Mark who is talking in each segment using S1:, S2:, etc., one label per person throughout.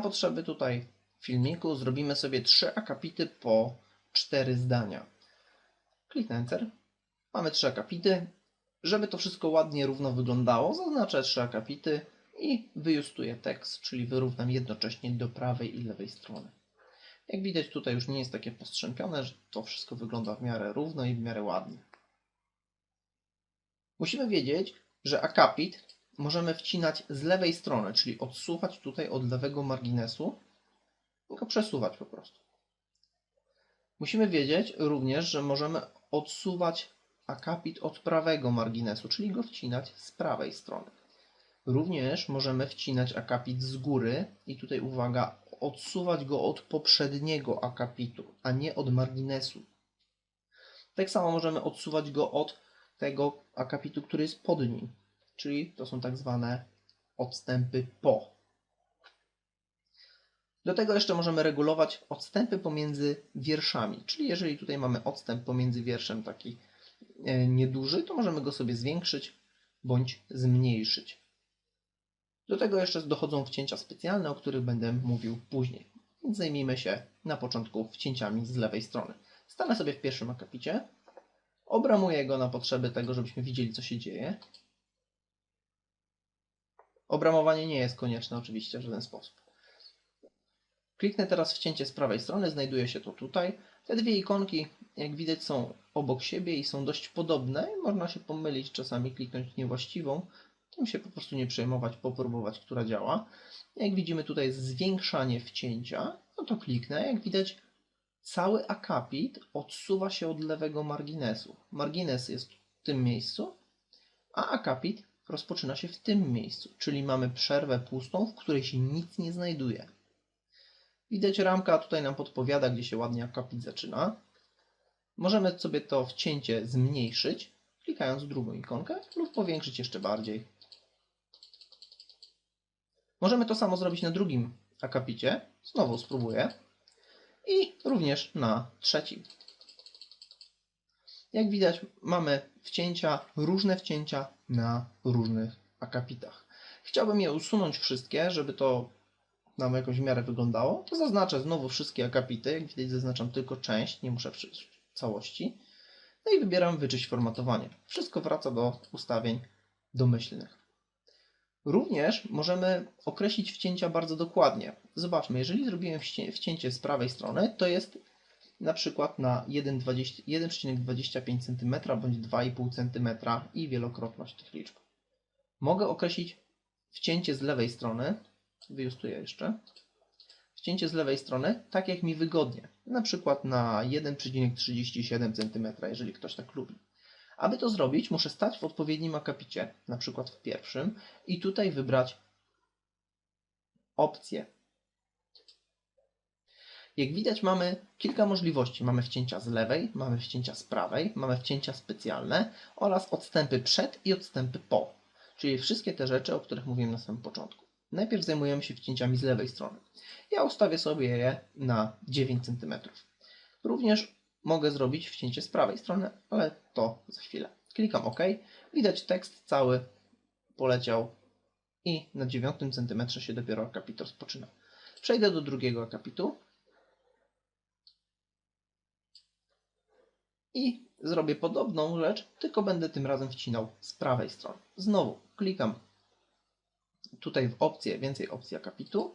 S1: Na potrzeby tutaj filmiku zrobimy sobie trzy akapity po cztery zdania. Kliknę Enter. Mamy trzy akapity. Żeby to wszystko ładnie, równo wyglądało, zaznaczę trzy akapity i wyjustuję tekst, czyli wyrównam jednocześnie do prawej i lewej strony. Jak widać tutaj już nie jest takie postrzępione, że to wszystko wygląda w miarę równo i w miarę ładnie. Musimy wiedzieć, że akapit możemy wcinać z lewej strony, czyli odsuwać tutaj od lewego marginesu go przesuwać po prostu. Musimy wiedzieć również, że możemy odsuwać akapit od prawego marginesu, czyli go wcinać z prawej strony. Również możemy wcinać akapit z góry i tutaj uwaga, odsuwać go od poprzedniego akapitu, a nie od marginesu. Tak samo możemy odsuwać go od tego akapitu, który jest pod nim, czyli to są tak zwane odstępy po. Do tego jeszcze możemy regulować odstępy pomiędzy wierszami, czyli jeżeli tutaj mamy odstęp pomiędzy wierszem taki e, nieduży, to możemy go sobie zwiększyć bądź zmniejszyć. Do tego jeszcze dochodzą wcięcia specjalne, o których będę mówił później. Więc zajmijmy się na początku wcięciami z lewej strony. Stanę sobie w pierwszym akapicie, obramuję go na potrzeby tego, żebyśmy widzieli, co się dzieje. Obramowanie nie jest konieczne oczywiście w żaden sposób. Kliknę teraz wcięcie z prawej strony, znajduje się to tutaj. Te dwie ikonki, jak widać, są obok siebie i są dość podobne. Można się pomylić, czasami kliknąć niewłaściwą. Tym się po prostu nie przejmować, popróbować, która działa. Jak widzimy tutaj jest zwiększanie wcięcia, no to kliknę. Jak widać, cały akapit odsuwa się od lewego marginesu. Margines jest w tym miejscu, a akapit rozpoczyna się w tym miejscu, czyli mamy przerwę pustą, w której się nic nie znajduje. Widać ramka tutaj nam podpowiada, gdzie się ładnie akapit zaczyna. Możemy sobie to wcięcie zmniejszyć, klikając drugą ikonkę lub powiększyć jeszcze bardziej. Możemy to samo zrobić na drugim akapicie. Znowu spróbuję. I również na trzecim. Jak widać, mamy wcięcia, różne wcięcia na różnych akapitach. Chciałbym je usunąć wszystkie, żeby to nam jakoś w miarę wyglądało. To zaznaczę znowu wszystkie akapity. Jak widać, zaznaczam tylko część, nie muszę całości. No i wybieram wyczyść formatowanie. Wszystko wraca do ustawień domyślnych. Również możemy określić wcięcia bardzo dokładnie. Zobaczmy, jeżeli zrobiłem wcię- wcięcie z prawej strony, to jest na przykład na 1,20 1,25 cm bądź 2,5 cm i wielokrotność tych liczb. Mogę określić wcięcie z lewej strony, wyjustuję jeszcze, wcięcie z lewej strony tak jak mi wygodnie, na przykład na 1,37 cm, jeżeli ktoś tak lubi. Aby to zrobić, muszę stać w odpowiednim akapicie, na przykład w pierwszym, i tutaj wybrać opcję. Jak widać, mamy kilka możliwości. Mamy wcięcia z lewej, mamy wcięcia z prawej, mamy wcięcia specjalne oraz odstępy przed i odstępy po, czyli wszystkie te rzeczy, o których mówiłem na samym początku. Najpierw zajmujemy się wcięciami z lewej strony. Ja ustawię sobie je na 9 cm. Również mogę zrobić wcięcie z prawej strony, ale to za chwilę. Klikam OK. Widać tekst cały poleciał i na 9 cm się dopiero akapit rozpoczyna. Przejdę do drugiego akapitu i zrobię podobną rzecz, tylko będę tym razem wcinał z prawej strony. Znowu klikam tutaj w opcję, więcej opcji akapitu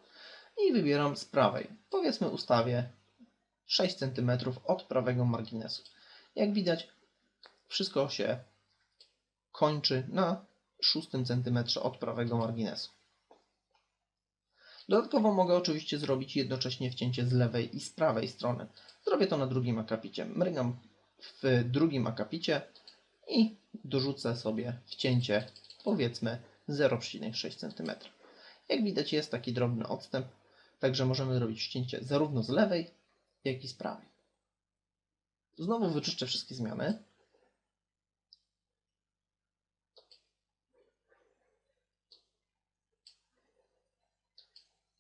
S1: i wybieram z prawej. Powiedzmy ustawię 6 cm od prawego marginesu. Jak widać, wszystko się kończy na 6 cm od prawego marginesu. Dodatkowo mogę oczywiście zrobić jednocześnie wcięcie z lewej i z prawej strony. Zrobię to na drugim akapicie. Mrygam w drugim akapicie i dorzucę sobie wcięcie powiedzmy 0,6 cm. Jak widać jest taki drobny odstęp, także możemy robić wcięcie zarówno z lewej, jak i z prawej. Znowu wyczyszczę wszystkie zmiany.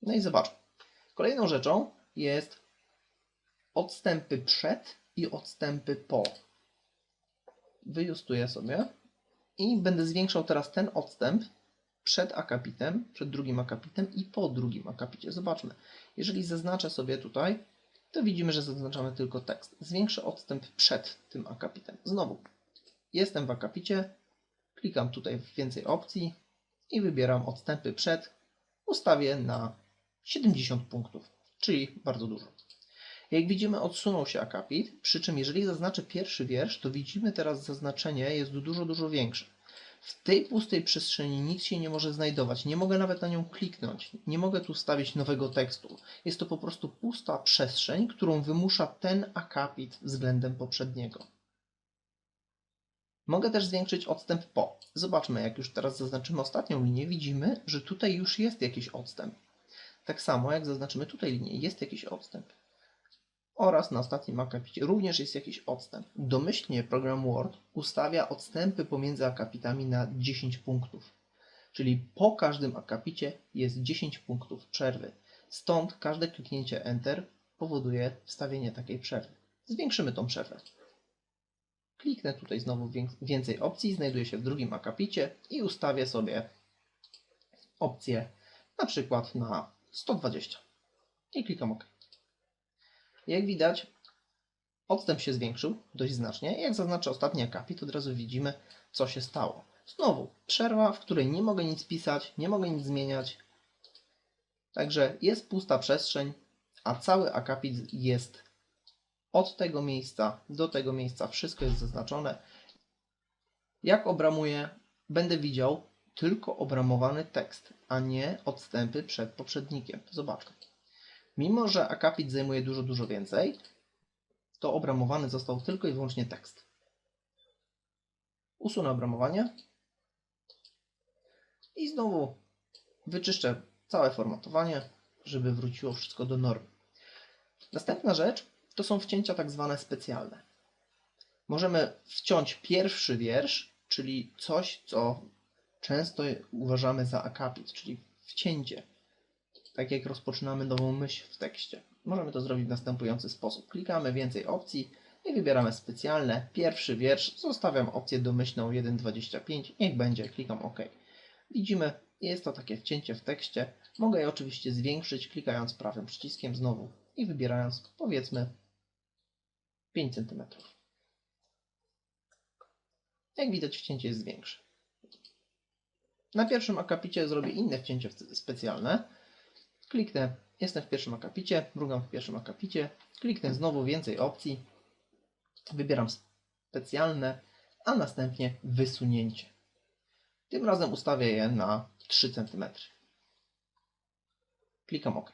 S1: No i zobacz. Kolejną rzeczą jest odstępy przed i odstępy po. Wyjustuję sobie i będę zwiększał teraz ten odstęp, przed akapitem, przed drugim akapitem i po drugim akapicie. Zobaczmy. Jeżeli zaznaczę sobie tutaj, to widzimy, że zaznaczamy tylko tekst. Zwiększę odstęp przed tym akapitem. Znowu, jestem w akapicie, klikam tutaj w więcej opcji i wybieram odstępy przed. Ustawię na 70 punktów, czyli bardzo dużo. Jak widzimy, odsunął się akapit, przy czym jeżeli zaznaczę pierwszy wiersz, to widzimy teraz zaznaczenie jest dużo, dużo większe. W tej pustej przestrzeni nic się nie może znajdować, nie mogę nawet na nią kliknąć, nie mogę tu wstawić nowego tekstu. Jest to po prostu pusta przestrzeń, którą wymusza ten akapit względem poprzedniego. Mogę też zwiększyć odstęp po. Zobaczmy, jak już teraz zaznaczymy ostatnią linię, widzimy, że tutaj już jest jakiś odstęp. Tak samo jak zaznaczymy tutaj linię, jest jakiś odstęp. Oraz na ostatnim akapicie również jest jakiś odstęp. Domyślnie program Word ustawia odstępy pomiędzy akapitami na 10 punktów. Czyli po każdym akapicie jest 10 punktów przerwy. Stąd każde kliknięcie Enter powoduje wstawienie takiej przerwy. Zwiększymy tą przerwę. Kliknę tutaj znowu wię- więcej opcji, znajduję się w drugim akapicie i ustawię sobie opcję na przykład na 120 i klikam OK. Jak widać, odstęp się zwiększył dość znacznie. Jak zaznaczę ostatni akapit, od razu widzimy, co się stało. Znowu przerwa, w której nie mogę nic pisać, nie mogę nic zmieniać. Także jest pusta przestrzeń, a cały akapit jest od tego miejsca do tego miejsca. Wszystko jest zaznaczone. Jak obramuję, będę widział tylko obramowany tekst, a nie odstępy przed poprzednikiem. Zobaczmy. Mimo, że akapit zajmuje dużo, dużo więcej, to obramowany został tylko i wyłącznie tekst. Usunę obramowanie i znowu wyczyszczę całe formatowanie, żeby wróciło wszystko do normy. Następna rzecz to są wcięcia tak zwane specjalne. Możemy wciąć pierwszy wiersz, czyli coś, co często uważamy za akapit, czyli wcięcie tak jak rozpoczynamy nową myśl w tekście. Możemy to zrobić w następujący sposób. Klikamy więcej opcji i wybieramy specjalne. Pierwszy wiersz, zostawiam opcję domyślną 1.25, niech będzie, klikam OK. Widzimy, jest to takie wcięcie w tekście. Mogę je oczywiście zwiększyć, klikając prawym przyciskiem znowu i wybierając powiedzmy 5 cm. Jak widać, wcięcie jest większe. Na pierwszym akapicie zrobię inne wcięcie specjalne. Kliknę, jestem w pierwszym akapicie, drugam w pierwszym akapicie. Kliknę znowu więcej opcji. Wybieram specjalne, a następnie wysunięcie. Tym razem ustawię je na 3 cm. Klikam OK.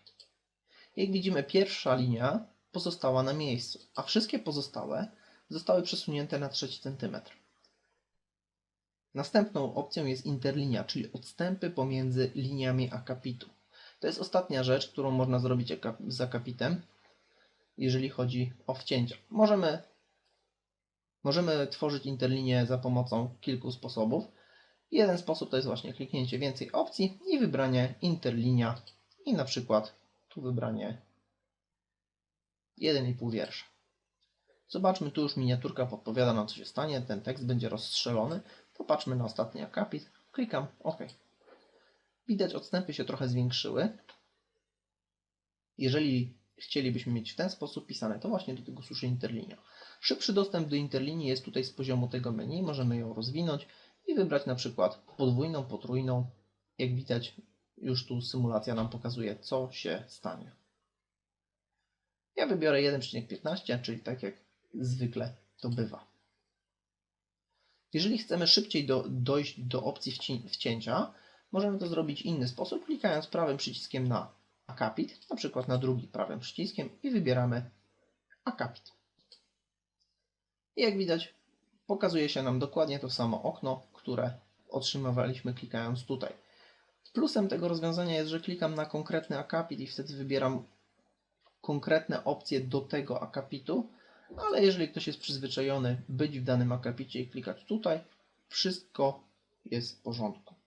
S1: Jak widzimy, pierwsza linia pozostała na miejscu, a wszystkie pozostałe zostały przesunięte na 3 cm. Następną opcją jest interlinia, czyli odstępy pomiędzy liniami akapitu. To jest ostatnia rzecz, którą można zrobić z akapitem, jeżeli chodzi o wcięcia. Możemy, możemy tworzyć interlinię za pomocą kilku sposobów. Jeden sposób to jest właśnie kliknięcie więcej opcji i wybranie interlinia i na przykład tu wybranie 1,5 wiersza. Zobaczmy, tu już miniaturka podpowiada nam co się stanie, ten tekst będzie rozstrzelony. Popatrzmy na ostatni akapit, klikam OK. Widać, odstępy się trochę zwiększyły. Jeżeli chcielibyśmy mieć w ten sposób pisane, to właśnie do tego służy interlinia. Szybszy dostęp do interlinii jest tutaj z poziomu tego menu. Możemy ją rozwinąć i wybrać na przykład podwójną, potrójną. Jak widać, już tu symulacja nam pokazuje, co się stanie. Ja wybiorę 1,15, czyli tak jak zwykle to bywa. Jeżeli chcemy szybciej do, dojść do opcji wci wcięcia, możemy to zrobić inny sposób, klikając prawym przyciskiem na akapit, na przykład na drugi prawym przyciskiem i wybieramy akapit. I jak widać, pokazuje się nam dokładnie to samo okno, które otrzymywaliśmy klikając tutaj. Plusem tego rozwiązania jest, że klikam na konkretny akapit i wtedy wybieram konkretne opcje do tego akapitu, ale jeżeli ktoś jest przyzwyczajony być w danym akapicie i klikać tutaj, wszystko jest w porządku.